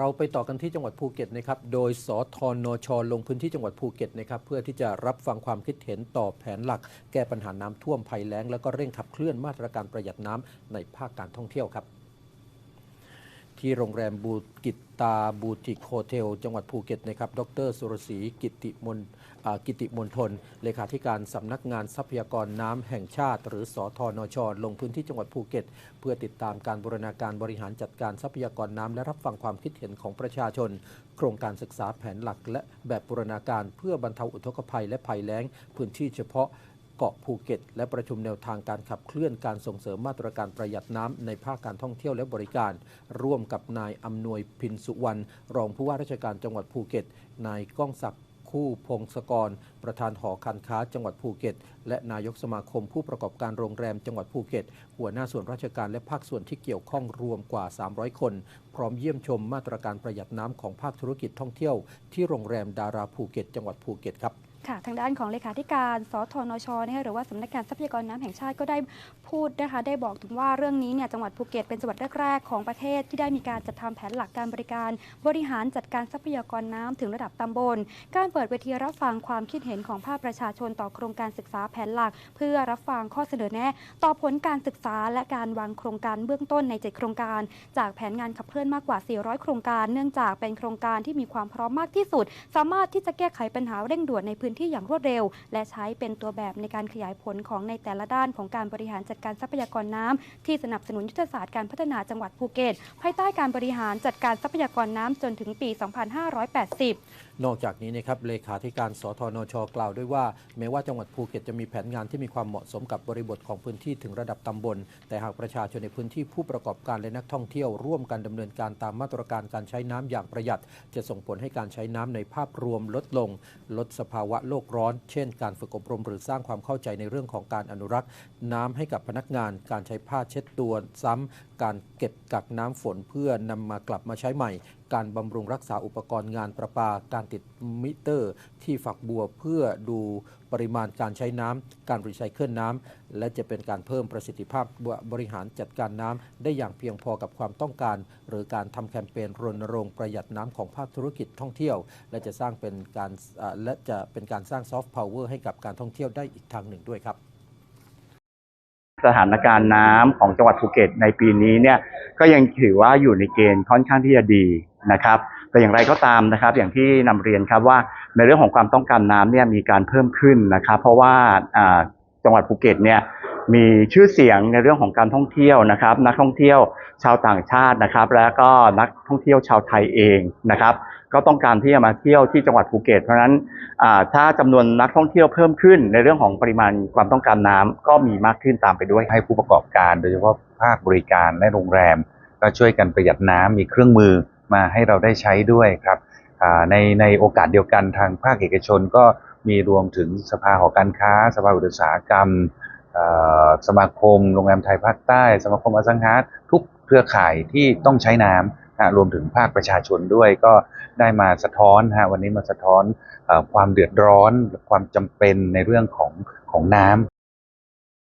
เราไปต่อกันที่จังหวัดภูเก็ตนะครับ โดยสทนชลงพื้นที่จังหวัดภูเก็ตนะครับเพื่อที่จะรับฟังความคิดเห็นต่อแผนหลัก แก้ปัญหาน้ำท่วมภัยแล้ง แล้วก็เร่งขับเคลื่อนมาตรการประหยัดน้ำในภาคการท่องเที่ยวครับ ที่โรงแรมบูกิตตาบูติกโฮเทล จังหวัดภูเก็ตนะครับ ดรสุรศรีกิติมนกิติมนทน เลขาธิการสำนักงานทรัพยากรน้ำแห่งชาติ หรือสอทนชลงพื้นที่จังหวัดภูเก็ต เพื่อติดตามการบูรณาการบริหารจัดการทรัพยากรน้ำและรับฟังความคิดเห็นของประชาชน โครงการศึกษาแผนหลักและแบบบูรณาการเพื่อบรรเทาอุทกภัยและภัยแล้งพื้นที่เฉพาะ เกาะภูเก็ต และประชุมแนวทางการขับเคลื่อนการส่งเสริมมาตรการประหยัดน้ำในภาคการท่องเที่ยวและบริการ ร่วมกับนายอำนวยพินสุวรรณรองผู้ว่าราชการจังหวัดภูเก็ต นายก้องศักดิ์คู่พงศกร ประธานหอการค้าจังหวัดภูเก็ต และนายกสมาคมผู้ประกอบการโรงแรมจังหวัดภูเก็ต หัวหน้าส่วนราชการและภาคส่วนที่เกี่ยวข้องรวมกว่า 300 คน พร้อมเยี่ยมชมมาตรการประหยัดน้ำของภาคธุรกิจท่องเที่ยว ที่โรงแรมดาราภูเก็ต จังหวัดภูเก็ตครับ ค่ะทางด้านของเลขาธิการ สทนชนะคะหรือว่าสำนักงานทรัพยากรน้ำแห่งชาติก็ได้พูดนะคะได้บอกถึงว่าเรื่องนี้เนี่ยจังหวัดภูเก็ตเป็นจังหวัดแรกๆของประเทศที่ได้มีการจัดทำแผนหลักการบริการ บริหารจัดการทรัพยากรน้ำถึงระดับตำบล การเปิดเวทีรับฟังความคิดเห็นของภาคประชาชนต่อโครงการศึกษาแผนหลัก เพื่อรับฟังข้อเสนอแนะ ต่อผลการศึกษาและการวางโครงการเบื้องต้นใน 7 โครงการ จากแผนงานขับเคลื่อนมากกว่า 400 โครงการ เนื่องจากเป็นโครงการที่มีความพร้อมมากที่สุด สามารถที่จะแก้ไขปัญหาเร่งด่วนในพื้นที่อย่างรวดเร็ว และใช้เป็นตัวแบบในการขยายผลของในแต่ละด้านของการบริหารจัดการทรัพยากรน้ำที่สนับสนุนยุทธศาสตร์การพัฒนาจังหวัดภูเก็ตภายใต้การบริหารจัดการทรัพยากรน้ำจนถึงปี 2580 นอกจากนี้นะครับเลขาธิการสทนช กล่าวด้วยว่า แม้ว่าจังหวัดภูเก็ตจะมีแผนงานที่มีความเหมาะสมกับบริบทของพื้นที่ถึงระดับตำบล แต่หากประชาชนในพื้นที่ผู้ประกอบการและนักท่องเที่ยวร่วมกันดำเนินการตามมาตรการการใช้น้ำอย่างประหยัด จะส่งผลให้การใช้น้ำในภาพรวมลดลง ลดสภาวะโลกร้อน เช่น การฝึกอบรมหรือสร้างความเข้าใจในเรื่องของการอนุรักษ์ น้ำให้กับพนักงาน การใช้ผ้าเช็ดตัวซ้ำการเก็บกักน้ำฝนเพื่อนำมากลับมาใช้ใหม่ การบำรุงรักษาอุปกรณ์งานประปา การติดมิเตอร์ ที่ฝักบัวเพื่อดูปริมาณการใช้น้ำ การรีไซเคิลน้ำ และจะเป็นการเพิ่มประสิทธิภาพบริหารจัดการน้ำ ได้อย่างเพียงพอกับความต้องการ หรือการทำแคมเปญรณรงค์ประหยัดน้ำของภาคธุรกิจท่องเที่ยว และจะสร้างเป็นการและจะเป็นการสร้างซอฟต์พาวเวอร์ให้กับการท่องเที่ยวได้อีกทางหนึ่งด้วยครับสถานการณ์น้ำของจังหวัดภูเก็ตในปีนี้เนี่ยก็ยังถือว่าอยู่ในเกณฑ์ค่อนข้างที่จะดีนะครับแต่อย่างไรก็ตามนะครับ อย่างที่นำเรียนครับว่าในเรื่องของความต้องการน้ำเนี่ยมีการเพิ่มขึ้นนะครับ เพราะว่าจังหวัดภูเก็ตเนี่ยมีชื่อเสียงในเรื่องของการท่องเที่ยวนะครับ นักท่องเที่ยวชาวต่างชาตินะครับ แล้วก็นักท่องเที่ยวชาวไทยเองนะครับ ก็ต้องการที่จะมาเที่ยวที่จังหวัดภูเก็ต เพราะฉะนั้นถ้าจำนวนนักท่องเที่ยวเพิ่มขึ้น ในเรื่องของปริมาณความต้องการน้ำก็มีมากขึ้นตามไปด้วยให้ผู้ประกอบการ โดยเฉพาะภาคบริการและโรงแรม ก็ช่วยกันประหยัดน้ำมีเครื่องมือ มาให้เราได้ใช้ด้วยครับในในโอกาสเดียวกันทางภาคเอกชนก็มีรวมถึงสภาหอการค้า สภาอุตสาหกรรม สมาคมโรงแรมไทยภาคใต้ สมาคมอสังหาทุกเครือข่ายที่ต้องใช้น้ำรวมถึงภาคประชาชนด้วยก็ได้มาสะท้อนฮะวันนี้มาสะท้อนอความเดือดร้อน ความจำเป็นในเรื่องของของน้ำ